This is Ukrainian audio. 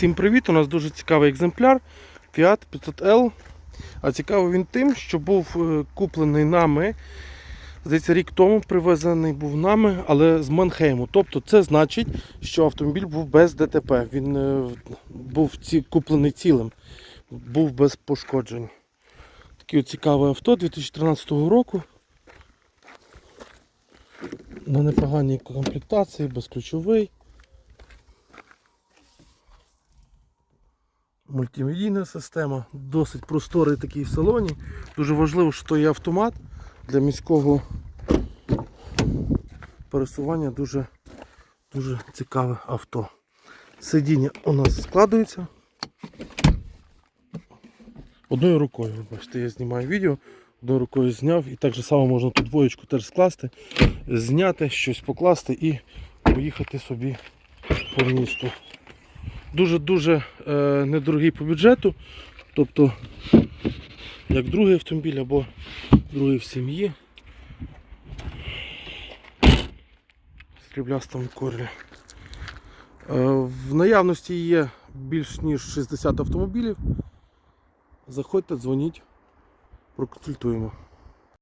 Всім привіт! У нас дуже цікавий екземпляр Fiat 500L. А цікавий він тим, що був е, куплений нами. Здається, рік тому привезений був нами, але з Манхейму. Тобто це значить, що автомобіль був без ДТП. Він е, був ці, куплений цілим, був без пошкоджень. Таке цікаве авто 2013 року. На непоганій комплектації, безключовий. Мультимедійна система, досить просторий такий в салоні. Дуже важливо, що є автомат для міського пересування дуже, дуже цікаве авто. Сидіння у нас складується. Одною рукою, бачите, я знімаю відео, одною рукою зняв і так же само можна тут двоєчку теж скласти, зняти, щось покласти і поїхати собі по місту. Дуже-дуже е, недорогий по бюджету, тобто як другий автомобіль або другий в сім'ї. Сріблястому корлі. Е, в наявності є більш ніж 60 автомобілів. Заходьте, дзвоніть, проконсультуємо.